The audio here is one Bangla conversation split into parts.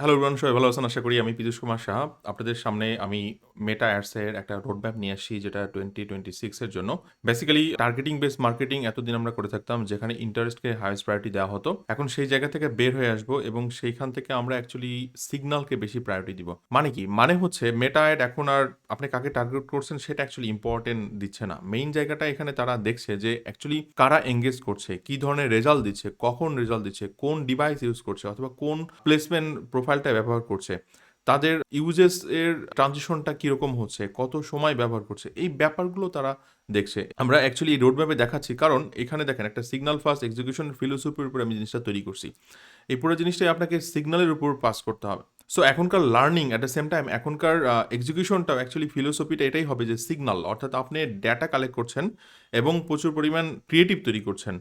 হ্যালো এভরিওয়ান সবাই ভালো আছেন? আশা করি আমি পীযূষ কুমার সাহা। আপনাদের সামনে আমি মেটা অ্যাডসের একটা রোডম্যাপ নিয়ে আসছি, যেটা টোয়েন্টি টোয়েন্টি সিক্সের জন্য। বেসিক্যালি টার্গেটিং বেস মার্কেটিং এতদিন আমরা করে থাকতাম, যেখানে ইন্টারেস্টকে হাইয়েস্ট প্রায়োরিটি দেওয়া হতো। এখন সেই জায়গা থেকে বের হয়ে আসব এবং সেইখান থেকে আমরা অ্যাকচুয়ালি সিগন্যালকে বেশি প্রায়োরিটি দিব। মানে কি? মানে হচ্ছে মেটা অ্যাড এখন আর আপনি কাকে টার্গেট করছেন সেটা অ্যাকচুয়ালি ইম্পর্টেন্ট দিচ্ছে না। মেইন জায়গাটা এখানে তারা দেখছে যে অ্যাকচুয়ালি কারা এঙ্গেজ করছে, কি ধরনের রেজাল্ট দিচ্ছে, কখন রেজাল্ট দিচ্ছে, কোন ডিভাইস ইউজ করছে, অথবা কোন প্লেসমেন্ট প্রোফাইলটা ব্যবহার করছে, তাদের ইউজেস এর ট্রানজিশনটা কীরকম হচ্ছে, কত সময় ব্যবহার করছে, এই ব্যাপারগুলো তারা দেখছে। আমরা অ্যাকচুয়ালি রোড ম্যাপে দেখাচ্ছি, কারণ এখানে দেখেন একটা সিগনাল ফার্স্ট এক্সিকিউশন ফিলোসফির উপর আমি জিনিসটা তৈরি করছি। এই পুরো জিনিসটাই আপনাকে সিগনালের উপর পাস করতে হবে। সো এখনকার learning at the same time এখনকার এক্সিকিউশনটাও অ্যাকচুয়ালি ফিলোসফিটা এটাই হবে যে সিগন্যাল অর্থাৎ আপনি ডেটা কালেক্ট করছেন এবং প্রচুর পরিমাণ ক্রিয়েটিভ তৈরি করছেন।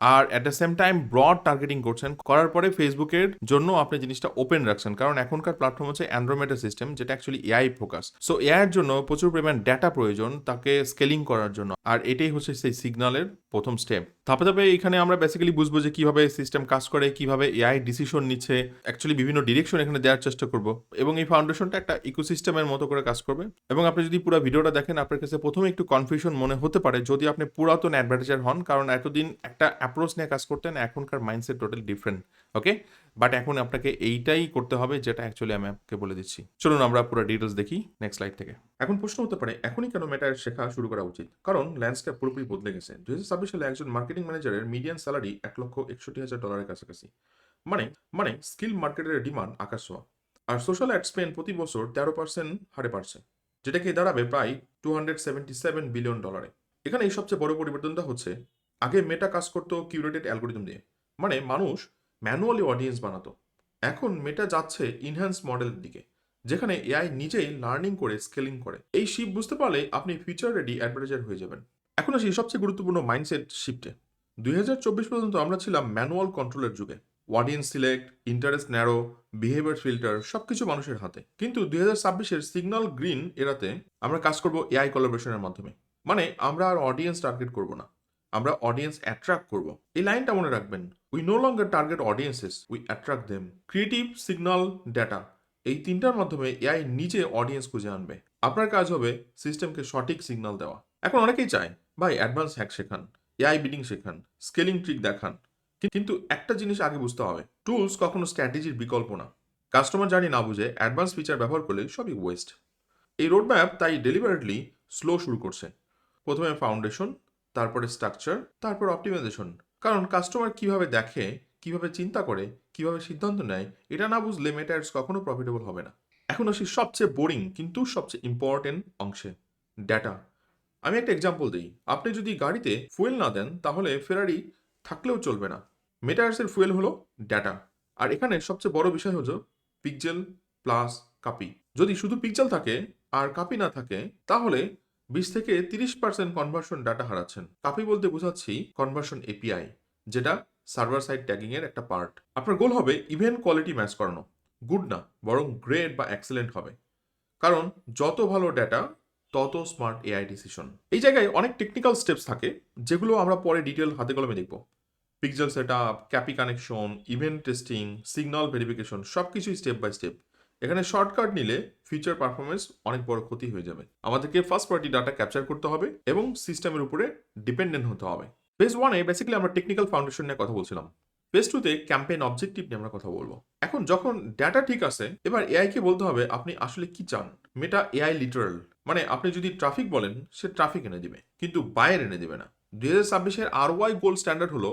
আর at the same time broad targeting করছেন, করার পরে ফেসবুকের জন্য আপনি জিনিসটা ওপেন রাখছেন। কারণ এখনকার প্ল্যাটফর্ম হচ্ছে অ্যান্ড্রোমেটা সিস্টেম যেটা actually AI focus so AI এর জন্য প্রচুর পরিমাণ ডেটা প্রয়োজন তাকে স্কেলিং করার জন্য। আর এটাই হচ্ছে সেই সিগন্যালের প্রথম স্টেপ ধাপে ধাপে এখানে আমরা বেসিক্যালি বুঝব যে কীভাবে সিস্টেম কাজ করে, কীভাবে এআই ডিসিশন নিচ্ছে। অ্যাকচুয়ালি বিভিন্ন ডিরেকশন এখানে দেওয়ার চেষ্টা করব। এবং এই ফাউন্ডেশনটা একটা ইকোসিস্টেমের মতো করে কাজ করবে। এবং আপনি যদি পুরো ভিডিওটা দেখেন, আপনার কাছে প্রথমে একটু কনফিউশন মনে হতে পারে। যদি আপনি পুরাতন অ্যাডভার্টাইজার হন, কারণ এতদিন একটা অ্যাপ্রোচ নিয়ে কাজ করতেন, এখনকার mindset totally different okay but এখন আপনাকে এইটাই করতে হবে যেটা অ্যাকচুয়ালি আমি আপনাকে বলে দিচ্ছি। চলুন আমরা পুরো ডিটেলস দেখি নেক্সট স্লাইড থেকে। এখন প্রশ্ন হতে পারে, এখনই কেন মেটার শেখা শুরু করা উচিত? কারণ ল্যান্ডস্কেপ পুরোপুরি বদলে গেছে। দুই হাজার সালে একজন মার্কেটিং ম্যানেজারের মিডিয়ান স্যালারি এক লক্ষ একষট্টি হাজার ডলারের কাছাকাছি। মানে মানে স্কিল মার্কেটের ডিমান্ড আকাশ ছোঁয়া। আর সোশ্যাল অ্যাড স্পেন্ড প্রতি বছর তেরো পার্সেন্ট হারে বাড়ছে, যেটাকে দাঁড়াবে প্রায় two hundred seventy seven billion ডলারে এখানে এই সবচেয়ে বড় পরিবর্তনটা হচ্ছে আগে মেটা কাজ করতো কিউরেটেড অ্যালগোরিদম দিয়ে। মানে মানুষ ম্যানুয়ালি অডিয়েন্স বানাতো। এখন মেটা যাচ্ছে ইনহ্যান্স মডেলের দিকে, যেখানে এআই নিজেই লার্নিং করে স্কেলিং করে। এই শিপ বুঝতে পারলে আপনি ফিউচার রেডি অ্যাডভার্টাইজার হয়ে যাবেন। এখন আসি সবচেয়ে গুরুত্বপূর্ণ মাইন্ডসেট শিফটে দুই হাজার চব্বিশ পর্যন্ত আমরা ছিলাম ম্যানুয়াল কন্ট্রোলের যুগে। Audience select interest narrow behaviour filter সবকিছু মানুষের হাতে। কিন্তু দুই হাজার ছাব্বিশের সিগন্যাল গ্রিন এরাতে আমরা কাজ করব এআই কোলাবোরেশনের মাধ্যমে। মানে আমরা আর অডিয়েন্স টার্গেট করব না। আমরা অডিয়েন্স অ্যাট্রাক্ট করব। এই লাইনটা মনে রাখবেন we no longer target audiences we attract them creative signal data এই তিনটার মাধ্যমে এআই নিজে অডিয়েন্স খুঁজে আনবে। আপনার কাজ হবে সিস্টেমকে সঠিক সিগন্যাল দেওয়া। এখন অনেকেই চায়, ভাই অ্যাডভান্স হ্যাক শেখান এআই বিডিং শেখান স্কেলিং ট্রিক দেখান। কিন্তু একটা জিনিস আগে বুঝতে হবে টুলস কখনো স্ট্র্যাটেজির বিকল্প না। কাস্টমার জানি না বুঝে অ্যাডভান্স ফিচার ব্যবহার করলে সবই ওয়েস্ট এই রোডম্যাপ তাই ডেলিভারেটলি স্লো শুরু করছে। প্রথমে ফাউন্ডেশন তারপরে স্ট্রাকচার তারপর অপটিমাইজেশন কারণ কাস্টমার কীভাবে দেখে, কীভাবে চিন্তা করে, কীভাবে সিদ্ধান্ত নেয়, এটা না বুঝলে মেটার্স কখনো প্রফিটেবল হবে না। এখন আসি সবচেয়ে বোরিং কিন্তু সবচেয়ে ইম্পর্টেন্ট অংশে ডেটা আমি একটা এক্সাম্পল দিই। আপনি যদি গাড়িতে ফুয়েল না দেন, তাহলে ফেরারি থাকলেও চলবে না। মেটার্সের ফুয়েল হলো ডেটা আর এখানে সবচেয়ে বড় বিষয় হলো পিকজেল প্লাস কাপি যদি শুধু পিকজেল থাকে, আর কাপি না থাকে, তাহলে বিশ থেকে তিরিশ পার্সেন্ট কনভার্সন ডাটা হারাচ্ছেন। কাপি বলতে বোঝাচ্ছি কনভার্সন এপিআই যেটা সার্ভার সাইড ট্যাগিং এর একটা পার্ট আপনার গোল হবে ইভেন্ট কোয়ালিটি ম্যাচ করানো। গুড না, বরং গ্রেড বা এক্সেলেন্ট হবে। কারণ যত ভালো ডেটা তত স্মার্ট এআই ডিসিশন এই জায়গায় অনেক টেকনিক্যাল স্টেপস থাকে, যেগুলো আমরা পরে ডিটেল হাতে কলমে দেখব। Pixel set up CAPI connection event testing signal verification সব কিছুই স্টেপ বাই স্টেপ এখানে শর্টকাট নিলে ফিউচার পারফরমেন্স অনেক বড় ক্ষতি হয়ে যাবে। আমাদেরকে ফার্স্ট পার্টি ডাটা ক্যাপচার করতে হবে এবং সিস্টেমের উপরে ডিপেন্ডেন্ট হতে হবে। ফেজ ওয়ানে বেসিক্যালি আমরা টেকনিক্যাল ফাউন্ডেশন নিয়ে কথা বলছিলাম। ফেজ টুতে ক্যাম্পেইন অবজেক্টিভ নিয়ে আমরা কথা বলব। এখন যখন ডাটা ঠিক আছে, এবার এআই কে বলতে হবে আপনি আসলে কি চান? মেটা এআই লিটারাল মানে আপনি যদি ট্রাফিক বলেন, সে ট্রাফিক এনে দিবে, কিন্তু বায়ার এনে দিবে না। দুই হাজার ছাব্বিশের আর ওয়াই গোল্ড স্ট্যান্ডার্ড হলো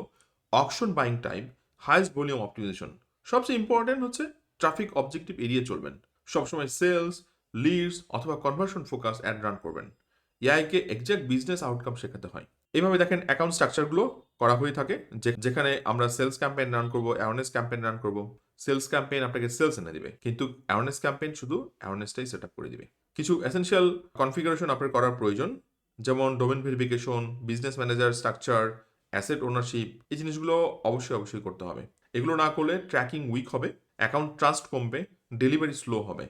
auction buying time highest volume optimization সবচেয়ে ইম্পর্টেন্ট হচ্ছে ট্রাফিক অবজেক্টিভ এড়িয়ে চলবেন। সবসময় সেলস লিডস অথবা কনভার্সন ফোকাস অ্যাড রান করবেন। এআইকে এক্সাক্ট বিজনেস আউটকাম শেখাতে হয়। এইভাবে দেখেন অ্যাকাউন্ট স্ট্রাকচারগুলো করা হয়ে থাকে, যে- যেখানে আমরা সেলস ক্যাম্পেইন রান করব অ্যাওয়ারনেস ক্যাম্পেইন রান করব। সেলস ক্যাম্পেইন আপনাকে সেলস এনে দিবে, কিন্তু অ্যাওয়ারনেস ক্যাম্পেইন শুধু অ্যাওয়ারনেসটাই সেট আপ করে দিবে। কিছু এসেনশিয়াল কনফিগারেশন আপনার করার প্রয়োজন, যেমন domain verification business manager structure asset ownership এই জিনিসগুলো অবশ্যই অবশ্যই করতে হবে। এগুলো না করলে ট্র্যাকিং উইক হবে। অ্যাকাউন্ট ট্রাস্ট কমবে, ডেলিভারি স্লো হবে।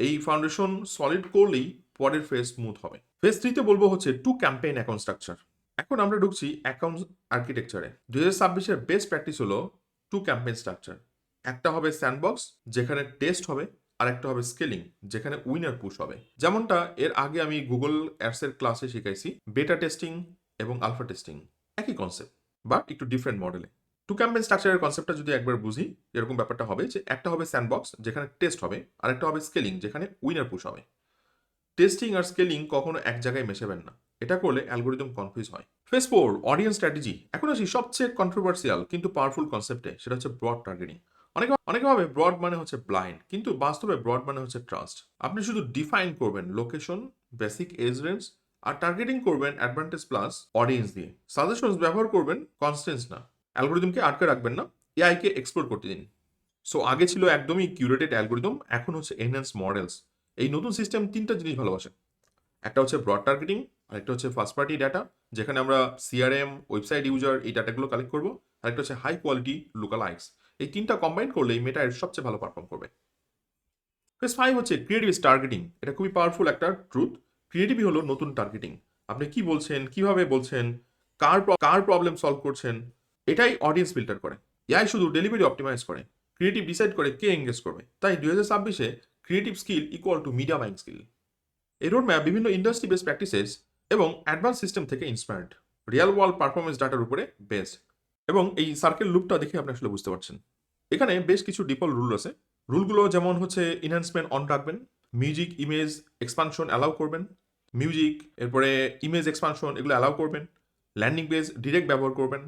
এই ফাউন্ডেশন সলিড করলেই পরের ফেজ স্মুথ হবে। ফেজ থ্রিতে বলব হচ্ছে টু ক্যাম্পেইন অ্যাকাউন্ট স্ট্রাকচার এখন আমরা ঢুকছি অ্যাকাউন্ট আর্কিটেকচারে দুই হাজার ছাব্বিশের বেস্ট প্র্যাকটিস হলো টু ক্যাম্পেইন স্ট্রাকচার একটা হবে স্যান্ডবক্স যেখানে টেস্ট হবে, আর একটা হবে স্কেলিং যেখানে উইনার পুশ হবে। যেমনটা এর আগে আমি গুগল অ্যাডসের ক্লাসে শিখাইছি বেটা টেস্টিং এবং আলফা টেস্টিং একই কনসেপ্ট বাট একটু ডিফারেন্ট মডেলে টু ক্যাম্পেন স্ট্রাকচারের কনসেপ্টটা যদি একবার বুঝি এরকম ব্যাপারটা হবে যে একটা হবে স্যান্ডবক্স যেখানে টেস্ট হবে আর একটা হবে স্কেলিং যেখানে উইনার পুশ হবে। টেস্টিং আর স্কেলিং কখনো এক জায়গায় মেশাবেন না। এটা করলে অ্যালগোরিদম কনফিউজ হয়। ফেস ফোর অডিয়েন্স স্ট্র্যাটেজি এখন আসি সবচেয়ে কন্ট্রোভার্সিয়াল কিন্তু পাওয়ারফুল কনসেপ্টে সেটা হচ্ছে ব্রড টার্গেটিং অনেকে অনেকে ভাবে ব্রড মানে হচ্ছে ব্লাইন্ড কিন্তু বাস্তবে ব্রড মানে হচ্ছে ট্রাস্ট আপনি শুধু ডিফাইন করবেন লোকেশন বেসিক এজ রেঞ্জ আর টার্গেটিং করবেন অ্যাডভান্টেজ প্লাস অডিয়েন্স দিয়ে। সাজেশনস ব্যবহার করবেন কনস্টেন্স না। অ্যালগোরিদমকে আটকে রাখবেন না এআইকে এক্সপ্লোর করতে দিন। সো আগে ছিল একদমই কিউরেটেড অ্যালগোরিদম, এখন হচ্ছে এনহ্যান্স মডেলস এই নতুন সিস্টেম তিনটা জিনিস ভালোবাসে। একটা হচ্ছে ব্রড টার্গেটিং আরেকটা হচ্ছে ফার্স্ট পার্টি ডাটা যেখানে আমরা সিআরএম ওয়েবসাইট ইউজার এই ডাটাগুলো কালেক্ট করব। আরেকটা হচ্ছে হাই কোয়ালিটি লোকাল আইস এই তিনটা কম্বাইন করলে এই মেটা সবচেয়ে ভালো পারফর্ম করবে। ফেস ফাইভ হচ্ছে ক্রিয়েটিভ টার্গেটিং এটা খুবই পাওয়ারফুল একটা ট্রুথ ক্রিয়েটিভই হলো নতুন টার্গেটিং আপনি কি বলছেন, কীভাবে বলছেন, কার কার প্রবলেম সলভ করছেন এটাই অডিয়েন্স ফিল্টার করে। এআই শুধু ডেলিভারি অপটিমাইজ করে ক্রিয়েটিভ ডিসাইড করে কে এঙ্গেজ করবে। তাই দুই হাজার ছাব্বিশে creative skill equal to media buying skill এই রোডম্যাপ বিভিন্ন ইন্ডাস্ট্রি বেস প্র্যাকটিসেস এবং অ্যাডভান্স সিস্টেম থেকে ইন্সপায়ার্ড রিয়েল ওয়ার্ল্ড পারফরমেন্স ডাটার উপরে বেসড এবং এই সার্কেল লুপটা দেখে আপনি আসলে বুঝতে পারছেন। এখানে বেশ কিছু ডিফল্ট রুল আছে। রুলগুলো যেমন হচ্ছে ইনহ্যান্সমেন্ট অন রাখবেন মিউজিক ইমেজ এক্সপানশন অ্যালাউ করবেন মিউজিক এরপরে ইমেজ এক্সপানশন এগুলো অ্যালাউ করবেন ল্যান্ডিং পেজ ডিরেক্ট ব্যবহার করবেন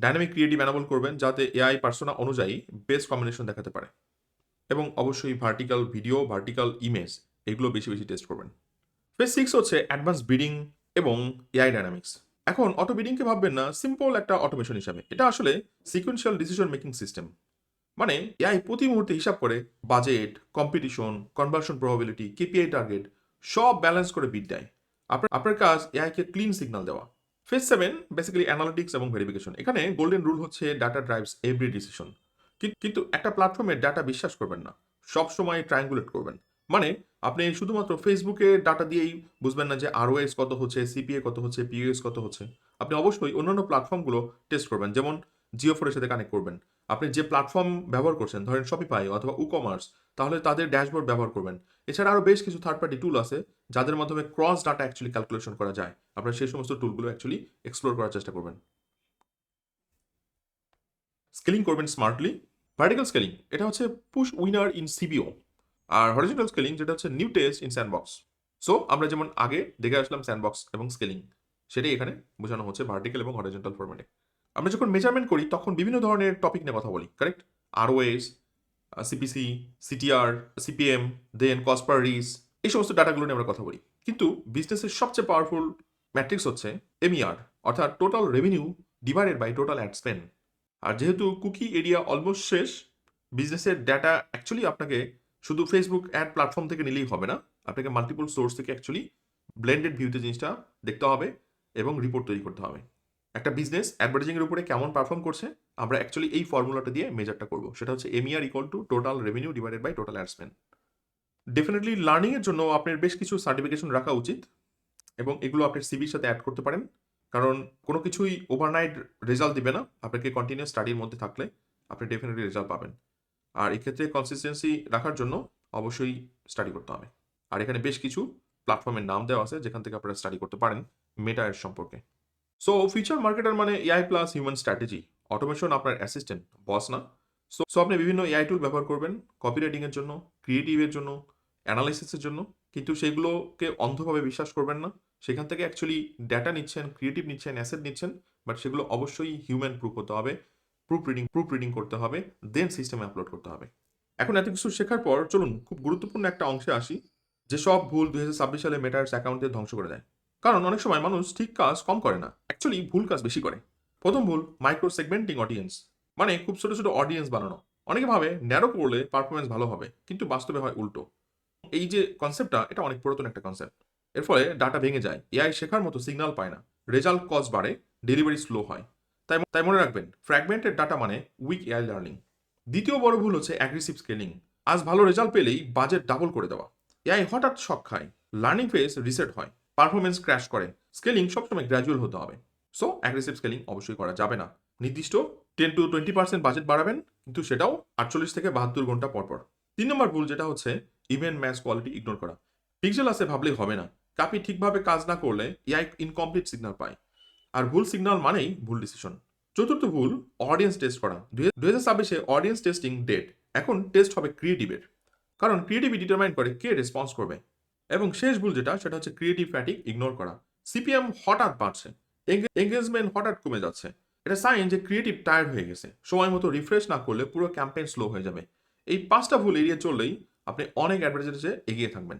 ডাইনামিক ক্রিয়েটিভ অ্যানাবল করবেন যাতে এআই পার্সোনা অনুযায়ী বেস্ট কম্বিনেশন দেখাতে পারে। এবং অবশ্যই ভার্টিক্যাল ভিডিও, ভার্টিক্যাল ইমেজ, এগুলো বেশি বেশি টেস্ট করবেন। ফেস সিক্স হচ্ছে অ্যাডভান্স বিডিং এবং এআই ডাইনামিক্স। এখন অটো বিডিংকে ভাববেন না, সিম্পল একটা অটোমেশন হিসাবে। এটা আসলে সিকুয়েন্সিয়াল ডিসিশন মেকিং সিস্টেম। মানে এআই প্রতি মুহূর্তে হিসাব করে budget, competition, conversion probability, KPI target, সব ব্যালেন্স করে বিট দেয়। আপনার আপনার কাজ এআইকে ক্লিন সিগন্যাল দেওয়া। ফেস সেভেন বেসিক্যালি অ্যানালিটিক্স এবং ভেরিফিকেশন এখানে গোল্ডেন রুল হচ্ছে ডাটা ড্রাইভস এভরি ডিসিশন কিন্তু একটা প্ল্যাটফর্মে ডাটা বিশ্বাস করবেন না। সব সময় ট্রায়াঙ্গুলেট করবেন। মানে আপনি শুধুমাত্র ফেসবুকে ডাটা দিয়েই বুঝবেন না যে আরওএস কত হচ্ছে সিপিএ কত হচ্ছে পিওএস কত হচ্ছে। আপনি অবশ্যই অন্যান্য প্ল্যাটফর্মগুলো টেস্ট করবেন। যেমন জিও ফোরের সাথে কানেক্ট করবেন। আপনি যে প্ল্যাটফর্ম ব্যবহার করছেন, ধরেন শপিফাই অথবা উকমার্স তাহলে তাদের ড্যাশবোর্ড ব্যবহার করবেন। এছাড়া আরও বেশ কিছু থার্ড পার্টি টুল আছে, যাদের মাধ্যমে ক্রস ডাটা অ্যাকচুয়ালি ক্যালকুলেশন করা যায়। আপনারা সেই সমস্ত টুলগুলো অ্যাকচুয়ালি এক্সপ্লোর করার চেষ্টা করবেন। স্কেলিং করবেন স্মার্টলি ভার্টিক্যাল স্কেলিং এটা হচ্ছে পুশ উইনার ইন সিবিও আর হরিজন্টাল স্কেলিং যেটা হচ্ছে new test in sandbox so আমরা যেমন আগে দেখে আসলাম স্যান্ডবক্স এবং স্কেলিং সেটাই এখানে বোঝানো হচ্ছে ভার্টিক্যাল এবং হরিজন্টাল ফরম্যাটে আমরা যখন মেজারমেন্ট করি, তখন বিভিন্ন ধরনের টপিক নিয়ে কথা বলি correct ROAS CPC CTR CPM then cost per reach এই সমস্ত ডাটাগুলো নিয়ে আমরা কথা বলি। কিন্তু বিজনেসের সবচেয়ে পাওয়ারফুল ম্যাট্রিক্স হচ্ছে এমইআর অর্থাৎ total revenue divided by total ad spend আর যেহেতু কুকি এরিয়া অলমোস্ট শেষ বিজনেসের ডাটা অ্যাকচুয়ালি আপনাকে শুধু ফেসবুক অ্যাড প্ল্যাটফর্ম থেকে নিলেই হবে না, আপনাকে মাল্টিপল সোর্স থেকে অ্যাকচুয়ালি ব্লেন্ডেড ভিউতে জিনিসটা দেখতে হবে এবং রিপোর্ট তৈরি করতে হবে। একটা বিজনেস অ্যাডভার্টাইজিংয়ের উপরে কেমন পারফর্ম করছে, আমরা অ্যাকচুয়ালি এই ফর্মুলাটা দিয়ে মেজারটা করব। সেটা হচ্ছে MER equal to total revenue divided by total ad spend definitely লার্নিংয়ের জন্য আপনার বেশ কিছু সার্টিফিকেশন রাখা উচিত এবং এগুলো আপনার সিভির সাথে অ্যাড করতে পারেন। কারণ কোনো কিছুই ওভারনাইট রেজাল্ট দিবে না। আপনাকে কন্টিনিউস স্টাডির মধ্যে থাকলে আপনি ডেফিনেটলি রেজাল্ট পাবেন। আর এক্ষেত্রে কনসিস্টেন্সি রাখার জন্য অবশ্যই স্টাডি করতে হবে। আর এখানে বেশ কিছু প্ল্যাটফর্মের নাম দেওয়া আছে, যেখান থেকে আপনারা স্টাডি করতে পারেন মেটা এর সম্পর্কে। সো ফিউচার মার্কেটার মানে AI plus human strategy automation আপনার অ্যাসিস্ট্যান্ট বস না। সো সো আপনি বিভিন্ন এআই টুল ব্যবহার করবেন কপি রাইটিংয়ের জন্য ক্রিয়েটিভের জন্য অ্যানালাইসিসের জন্য, কিন্তু সেগুলোকে অন্ধভাবে বিশ্বাস করবেন না। সেখান থেকে অ্যাকচুয়ালি ডেটা নিচ্ছেন ক্রিয়েটিভ নিচ্ছেন অ্যাসেট নিচ্ছেন বাট সেগুলো অবশ্যই হিউম্যান প্রুফ হতে হবে প্রুফ রিডিং প্রুফ রিডিং করতে হবে দেন সিস্টেমে আপলোড করতে হবে। এখন এত কিছু শেখার পর চলুন, খুব গুরুত্বপূর্ণ একটা অংশে আসি, যে সব ভুল দুই হাজার ছাব্বিশ সালে মেটার্স অ্যাকাউন্টে ধ্বংস করে দেয়। কারণ অনেক সময় মানুষ ঠিক কাজ কম করে না অ্যাকচুয়ালি ভুল কাজ বেশি করে। প্রথম ভুল মাইক্রো সেগমেন্টিং অডিয়েন্স মানে খুব ছোট ছোট অডিয়েন্স বানানো। অনেকে ভাবে ন্যারো করলে পারফরমেন্স ভালো হবে, কিন্তু বাস্তবে হয় উল্টো। এই যে কনসেপ্টটা এটা অনেক পুরাতন একটা কনসেপ্ট এর ফলে ডাটা ভেঙে যায় এআই শেখার মতো সিগন্যাল পায় না। রেজাল্ট কজ বাড়ে ডেলিভারি স্লো হয়। তাই তাই মনে রাখবেন ফ্র্যাগমেন্টেড ডাটা মানে উইক এআই লার্নিং দ্বিতীয় বড় ভুল হচ্ছে অ্যাগ্রেসিভ স্কেলিং আজ ভালো রেজাল্ট পেলেই বাজেট ডাবল করে দেওয়া। এআই হঠাৎ শক খায় লার্নিং ফেজ রিসেট হয়। পারফরমেন্স ক্র্যাশ করে। স্কেলিং সবসময় গ্র্যাজুয়াল হতে হবে। সো অ্যাগ্রেসিভ স্কেলিং অবশ্যই করা যাবে না। নির্দিষ্ট ten to twenty percent budget বাড়াবেন, কিন্তু সেটাও আটচল্লিশ থেকে বাহাত্তর ঘণ্টা পর পর। তিন নম্বর ভুল যেটা হচ্ছে ইভেন্ট ম্যাচ কোয়ালিটি ইগনোর করা। পিক্সেল আছে ভাবলেই হবে না। কাপি ঠিকভাবে কাজ না করলে এআই ইনকমপ্লিট সিগন্যাল পায়। আর ভুল সিগন্যাল মানেই ভুল ডিসিশন চতুর্থ ভুল অডিয়েন্স টেস্ট করা। দুই হাজার ছাব্বিশে অডিয়েন্স টেস্টিং ডেট এখন টেস্ট হবে ক্রিয়েটিভের কারণ ক্রিয়েটিভি ডিটারমাইন করে কে রেসপন্স করবে। এবং শেষ ভুল যেটা, সেটা হচ্ছে ক্রিয়েটিভ ফ্যাটিক ইগনোর করা। সিপিএম হঠাৎ বাড়ছে এঙ্গেজমেন্ট হঠাৎ কমে যাচ্ছে। এটা সাইন যে ক্রিয়েটিভ টায়ার্ড হয়ে গেছে, সময় মতো রিফ্রেশ না করলে পুরো ক্যাম্পেইন স্লো হয়ে যাবে। এই পাঁচটা ভুল এড়িয়ে চললেই আপনি অনেক অ্যাডভার্টাইজারে এগিয়ে থাকবেন।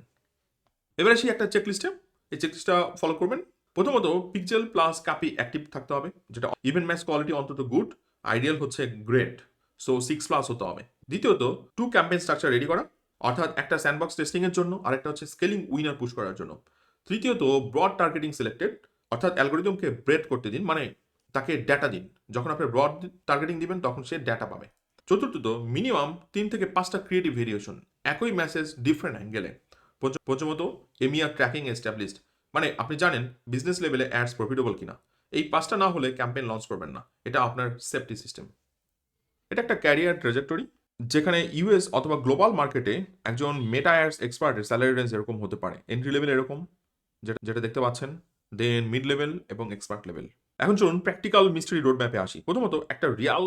এবারে সেই একটা চেকলিস্টে এই চেকলিস্টটা ফলো করবেন। প্রথমত পিকজেল প্লাস কাপি অ্যাক্টিভ থাকতে হবে, যেটা ইভেন্ট ম্যাচ কোয়ালিটি অন্তত গুড আইডিয়াল হচ্ছে গ্রেট সো সিক্স প্লাস হতে হবে। দ্বিতীয়ত টু ক্যাম্পেইন স্ট্রাকচার রেডি করা। অর্থাৎ একটা স্যান্ডবক্স টেস্টিং এর জন্য, আরেকটা হচ্ছে স্কেলিং উইনার পুশ করার জন্য। তৃতীয়ত ব্রড টার্গেটিং সিলেক্টেড অর্থাৎ অ্যালগোরিদমকে ব্রেড করতে দিন মানে তাকে ডেটা দিন। যখন আপনি ব্রড টার্গেটিং দিবেন, তখন সে ডেটা পাবে। চতুর্থত মিনিমাম তিন থেকে পাঁচটা ক্রিয়েটিভ ভেরিয়েশন একই মেসেজ ডিফারেন্ট অ্যাঙ্গেলে পঞ্চমত এমিয়া ট্র্যাকিং এস্টাবলিশড মানে আপনি জানেন বিজনেস লেভেলে অ্যাডস প্রফিটেবল কিনা। এই পাঁচটা না হলে ক্যাম্পেইন লঞ্চ করবেন না। এটা আপনার সেফটি সিস্টেম এটা একটা ক্যারিয়ার ট্রেজেক্টরি যেখানে ইউএস অথবা গ্লোবাল মার্কেটে একজন মেটা অ্যাডস এক্সপার্টের স্যালারি রেঞ্জ এরকম হতে পারে। এন্ট্রি লেভেল এরকম, যেটা যেটা দেখতে পাচ্ছেন। দেন মিড লেভেল এবং এক্সপার্ট লেভেল এখন চলুন প্র্যাকটিক্যাল মিস্ট্রি রোড ম্যাপে আসি। প্রথমত একটা রিয়াল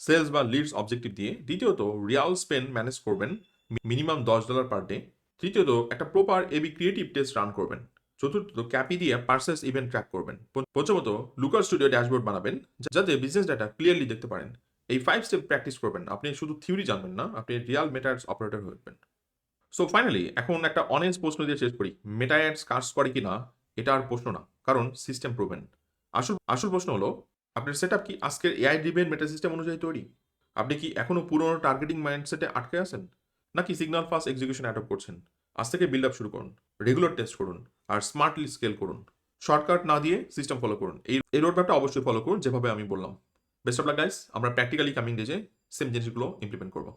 সেলস বা লিডস অবজেক্টিভ দিয়ে, দ্বিতীয়ত রিয়াল স্পেন ম্যানেজ করবেন মিনিমাম দশ ডলার পার ডে তৃতীয়ত একটা proper AB creative test run করবেন, চতুর্থত ক্যাপি দিয়ে পার্সেস ইভেন্ট ট্র্যাক করবেন, পঞ্চমত লুকার স্টুডিও ড্যাশবোর্ড বানাবেন যাতে বিজনেস ডাটা ক্লিয়ারলি দেখতে পারেন। এই ফাইভ স্টেপ প্র্যাকটিস করবেন আপনি শুধু থিওরি জানবেন না, আপনি রিয়াল মেটায়ার্স অপারেটর উঠবেন। সো ফাইনালি এখন একটা অনেস্ট প্রশ্ন দিয়ে শেষ করি। মেটায়ার্স কাজ করে কি না, এটা আর প্রশ্ন না, কারণ সিস্টেম প্রুভেন আসল আসল প্রশ্ন হলো, আপনার সেট কি আজকের এআই ড্রিভেন মেটা সিস্টেম অনুযায়ী তৈরি? আপনি কি এখনও পুরনো টার্গেটিং মাইন্ডসেটে আটকে আছেন? নাকি সিগন্যাল ফাস্ট এক্সিকিউশন অ্যাডপ্ট করছেন? আজ থেকে বিল্ড আপ শুরু করুন রেগুলার টেস্ট করুন, আর স্মার্টলি স্কেল করুন। শর্টকাট না দিয়ে সিস্টেম ফলো করুন। এই এই রোড ম্যাপটা অবশ্যই ফলো করুন, যেভাবে আমি বললাম। বেস্ট অফ লাক গাইস আমরা প্র্যাকটিক্যালি কামিং ডেজে সেম জিনিসগুলো ইমপ্লিমেন্ট করব।